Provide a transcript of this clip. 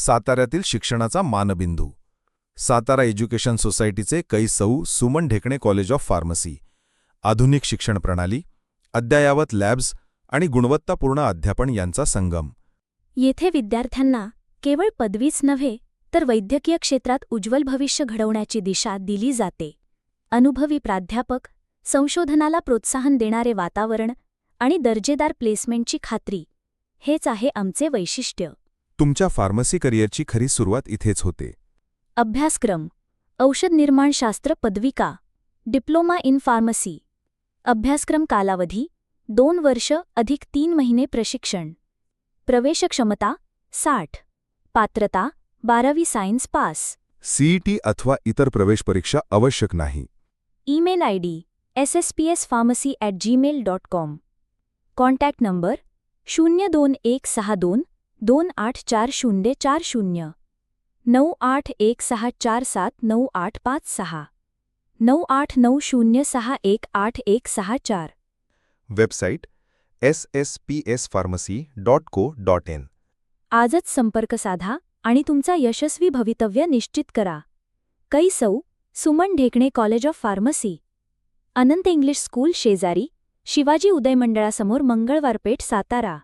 साताऱ्यातील शिक्षणाचा मानबिंदू. सातारा एज्युकेशन सोसायटीचे कै सौ Suman Dhekane college of pharmacy. आधुनिक शिक्षण प्रणाली अद्ययावत लॅब्स आणि गुणवत्तापूर्ण अध्यापन यांचा संगम. येथे विद्यार्थ्यांना केवळ पदवीच नव्हे तर वैद्यकीय क्षेत्रात उज्ज्वल भविष्य घडवण्याची दिशा दिली जाते. अनुभवी प्राध्यापक संशोधनाला प्रोत्साहन देणारे वातावरण आणि दर्जेदार प्लेसमेंटची खात्री हेच आहे आमचे वैशिष्ट्य. तुमच्या फार्मसी करिअरची खरी सुरुवात इथेच होते. अभ्यासक्रम. औषध निर्माणशास्त्र पदविका. Diploma in pharmacy. अभ्यासक्रम कालावधी. दोन वर्ष अधिक तीन महिने प्रशिक्षण. प्रवेश क्षमता साठ. पात्रता बारावी सायन्स पास. सीईटी अथवा इतर प्रवेश परीक्षा आवश्यक नाही. Email I D S S P S pharmacy at Gmail dot com. Contact number शून्य दोन एक सहा दोन दोन आठ चार शून्य चार शून्य. नऊ आठ एक सहा चार सात नऊ आठ पाच सहा. नऊ आठ नऊ शून्य सहा एक आठ एक सहा चार. Website S S P S pharmacy dot co dot in. आजच संपर्क साधा आणि तुमचा यशस्वी भवितव्य निश्चित करा. कै सौ Suman Dhekane college of pharmacy. Anant English school शेजारी शिवाजी उदय मंडळासमोर मंगळवार पेठ सातारा.